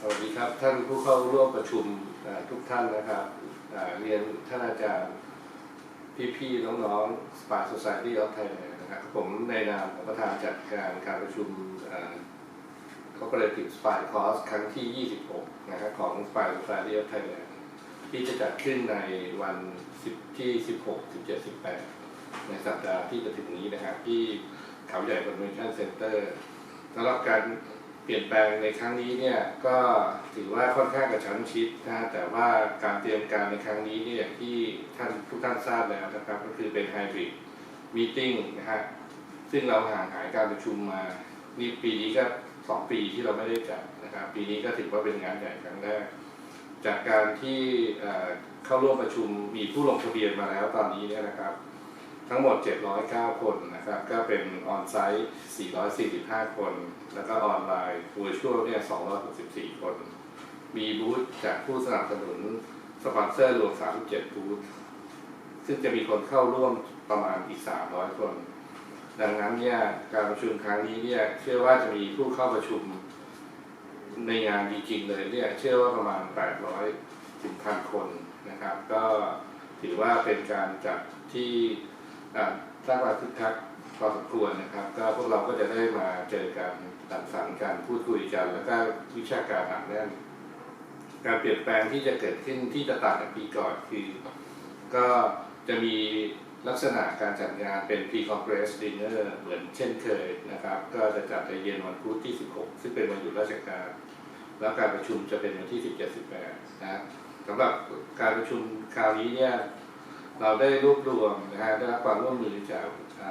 สวัสดีครับท่านผู้เข้าร่วมประชุมทุกท่านนะครับเรียนท่านอาจารย์พี่ๆน้องๆ Spa Society of Thailand นะครับผมในนามของประธานจัดการการประชุมเอ่อ Cooperative Spy Course ครั้งที่ 26 นะครับของ Spy Society of Thailand ที่จะจัดขึ้นในวันที่ 16 17 18 ในสัปดาห์ที่จะถึงนี้นะครับที่เขาใหญ่ Convention Center สำหรับการ ปลี่ยนแปลงในครั้งนี้เนี่ยก็ถือว่าค่อนข้างกระชั้นชิดนะฮะแต่ว่าการเตรียมการในครั้งนี้เนี่ยที่ท่านทุกท่านทราบแล้วนะครับก็คือเป็นไฮบริดมีติ้งนะฮะซึ่งเราห่างหายการประชุมมานี่ปีนี้ก็สองปีที่เราไม่ได้จัดนะครับปีนี้ก็ถือว่าเป็นงานใหญ่ครั้งแรก จากการที่เข้าร่วมประชุมมีผู้ลงทะเบียนมาแล้วตอนนี้เนี่ยนะครับ ทั้งหมด 709 คนนะครับ ก็เป็นออนไซต์ 445 คน แล้วก็ออนไลน์ Virtual เนี่ย 264 คน มีบูธจากผู้สนับสนุนสปอนเซอร์รวม 37 บูธ ซึ่งจะมีคนเข้าร่วมประมาณอีก 300 คน ดังนั้นเนี่ยการประชุมครั้งนี้เนี่ยเชื่อว่าจะมีผู้เข้าประชุมในงานจริงๆเลยเนี่ยเชื่อว่าประมาณ 800 ถึงพันคนนะครับ ก็ถือว่าเป็นการจัดที่ สร้างความคึกคักพอสมควรนะครับ ก็พวกเราก็จะได้มาเจอกันสังสรรค์กันพูดคุยกัน แล้วก็วิชาการหนักแน่น การเปลี่ยนแปลงที่จะเกิดขึ้นที่จะต่างจากปีก่อนคือ ก็จะมีลักษณะการจัดงานเป็น pre-congress dinner เหมือนเช่นเคยนะครับ ก็จะจัดในเย็นวันพุธที่ 16 ซึ่งเป็นวันหยุดราชการ แล้วการประชุมจะเป็นวันที่ 17-18นะสำหรับการประชุมคราวนี้เนี่ย เราได้รวบรวมนะฮะได้รับความร่วมมือจากอ่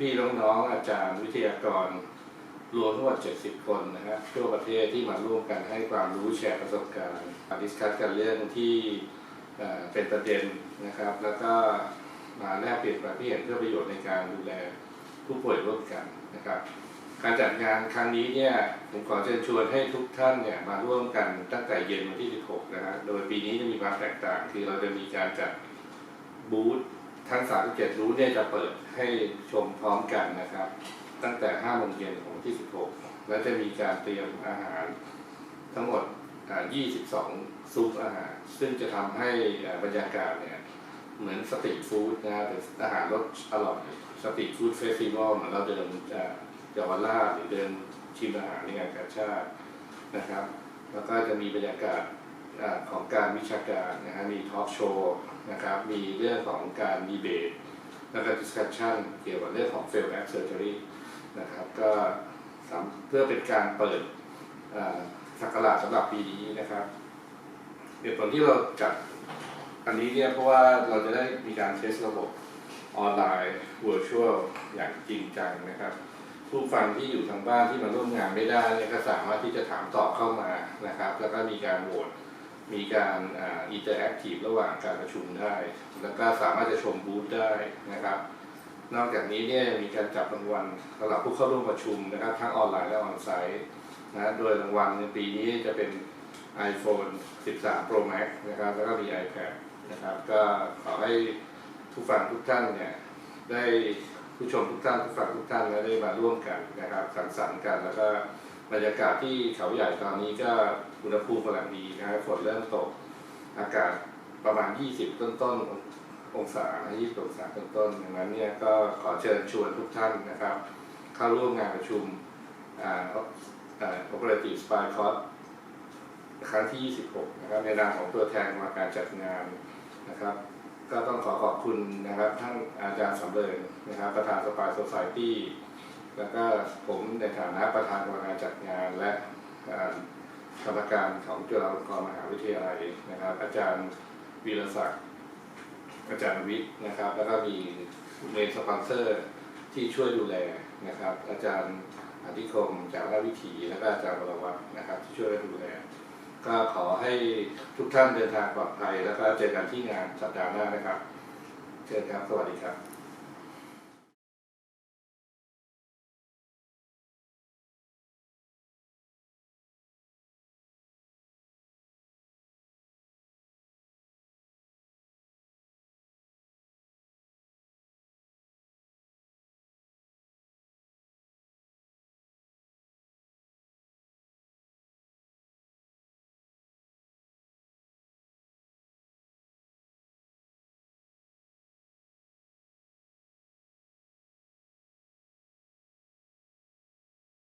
พี่ๆน้องๆอาจารย์วิทยากรรวมทั้งหมด70 คนนะครับทั่วประเทศที่มาร่วมกันให้ความรู้แชร์ประสบการณ์มาดิสคัสกันเรื่องที่เอ่อเป็นประเด็นนะครับ แล้วก็มาแลกเปลี่ยนความคิดเห็นเพื่อประโยชน์ในการดูแลผู้ป่วยร่วมกันนะครับ การจัดงานครั้งนี้เนี่ยผมขอเชิญชวนให้ทุกท่านเนี่ยมาร่วมกันตั้งแต่เย็นวันที่ 16 นะฮะโดยปีนี้จะมีความแตกต่างคือเราจะมีการจัด บูธทั้ง 37 บูธเนี่ยจะเปิดให้ชมพร้อมกันนะครับ ตั้งแต่5โมงเย็นของวันที่ 16 และจะมีการเตรียมอาหารทั้งหมดอ่า22 ซุปอาหาร ซึ่งจะทำให้อาบรรยากาศเนี่ยเหมือนสตรีทฟู้ดนะเป็นอาหารรสอร่อยสตรีทฟู้ดเฟสติวัลเหมือนเราเดินอ่าเยาวราชหรือเดินชิมอาหารในงานกาชาตินะครับ แล้วก็จะมีบรรยากาศของการวิชาการนะฮะมีทอล์กโชว์ นะครับมีเรื่องของการดีเบตแล้วก็ดิสคัชชันเกี่ยวกับเรื่องของ fail back surgery นะครับก็เพื่อเป็นการเปิดสักราชสำหรับปีนี้นะครับเหตุผลที่เราจัดอันนี้เนี่ยเพราะว่าเราจะได้มีการเทสระบบออนไลน์ virtual อย่างจริงจังนะครับ ผู้ฟังที่อยู่ทางบ้านที่มาร่วมงานไม่ได้เนี่ยก็สามารถที่จะถามตอบเข้ามานะครับ แล้วก็มีการโหวต มีการอินเตอร์แอคทีฟระหว่างการประชุมได้ แล้วก็สามารถจะชมบูธได้นะครับ นอกจากนี้เนี่ยมีการจับรางวัลสำหรับผู้เข้าร่วมประชุมนะครับทั้งออนไลน์และออนไซต์นะโดยรางวัลในปีนี้จะเป็น iPhone 13 Pro Max นะครับแล้วก็มี iPad นะครับก็ขอให้ผู้ฟังทุกท่านเนี่ยได้ผู้ชมทุกท่านผู้ฟังทุกท่านและได้มาร่วมกันนะครับสังสรรค์กันแล้วก็ บรรยากาศที่เขาใหญ่ตอนนี้ก็อุณหภูมิกำลังดีนะครับฝนเริ่มตก อากาศประมาณ 20 ต้นต้นองศา20องศาต้นต้นดังนั้นเนี่ยก็ขอเชิญชวนทุกท่านนะครับ เข้าร่วมงานประชุมอ่า Operative Spy Course ครั้งที่ 26 นะครับ ในนามของตัวแทนมาการจัดงานนะครับ ก็ต้องขอขอบคุณนะครับท่านอาจารย์สำเริงนะครับ ประธานสปายโซซายตี้ แล้วก็ผมในฐานะประธานกรรมการจัดงานและกรรมการของจุฬาลงกรณ์มหาวิทยาลัยนะครับ อาจารย์วีรศักดิ์อาจารย์วิทย์นะครับ แล้วก็มีเมนสปอนเซอร์ที่ช่วยดูแลนะครับ อาจารย์อธิคมจากราชวิถีแล้วก็อาจารย์วรวัฒน์นะครับ ที่ช่วยดูแลก็ขอให้ทุกท่านเดินทางปลอดภัย แล้วก็เจอกันที่งานสัปดาห์หน้านะครับ เชิญครับ สวัสดีครับ